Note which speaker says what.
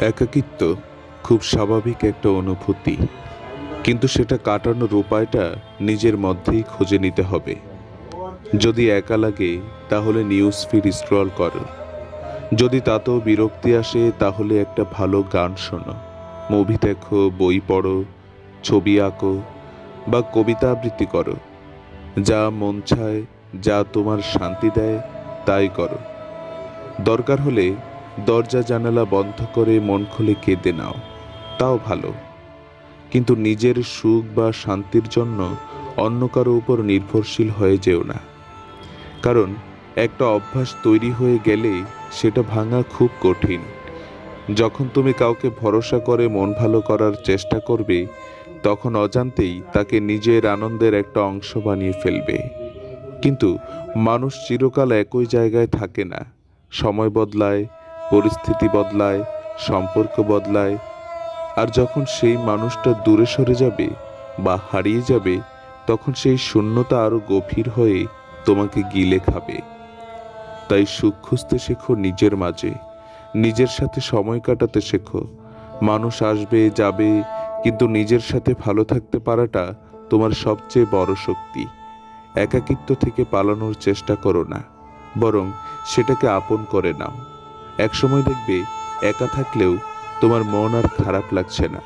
Speaker 1: একাকিত্ব খুব স্বাভাবিক একটা অনুভূতি। কিন্তু সেটা কাটানোর উপায়টা নিজের মধ্যেই খুঁজে নিতে হবে। যদি একা লাগে, তাহলে নিউজ ফিড স্ক্রল করো। যদি তাতেও বিরক্তি আসে, তাহলে একটা ভালো গান শোনো। মুভি দেখো, বই পড়ো, ছবি আঁকো, বা কবিতা আবৃত্তি করো। যা মন চায়, যা তোমার শান্তি দেয়, তাই করো। দরকার হলে দরজা জানালা বন্ধ করে মন খুলে কেঁদে নাও, তাও ভালো। কিন্তু নিজের সুখ বা শান্তির জন্য অন্য কারও উপর নির্ভরশীল হয়ে যেও না। কারণ একটা অভ্যাস তৈরি হয়ে গেলে সেটা ভাঙা খুব কঠিন। যখন তুমি কাউকে ভরসা করে মন ভালো করার চেষ্টা করবে, তখন অজান্তেই তাকে নিজের আনন্দের একটা অংশ বানিয়ে ফেলবে। কিন্তু মানুষ চিরকাল একই জায়গায় থাকে না। সময় বদলায় পরিস্থিতি বদলায়, সম্পর্ক বদলায়। আর যখন সেই মানুষটা দূরে সরে যাবে বা হারিয়ে যাবে, তখন সেই শূন্যতা আরও গভীর হয়ে তোমাকে গিলে খাবে। তাই সুখ খুঁজতে শেখো নিজের মাঝে, নিজের সাথে সময় কাটাতে শেখো। মানুষ আসবে, যাবে, কিন্তু নিজের সাথে ভালো থাকতে পারাটা তোমার সবচেয়ে বড় শক্তি। একাকিত্ব থেকে পালানোর চেষ্টা করো না, বরং সেটাকে আপন করে নাও। একসময় দেখবে একা থাকলেও তোমার মন আর খারাপ লাগছে না।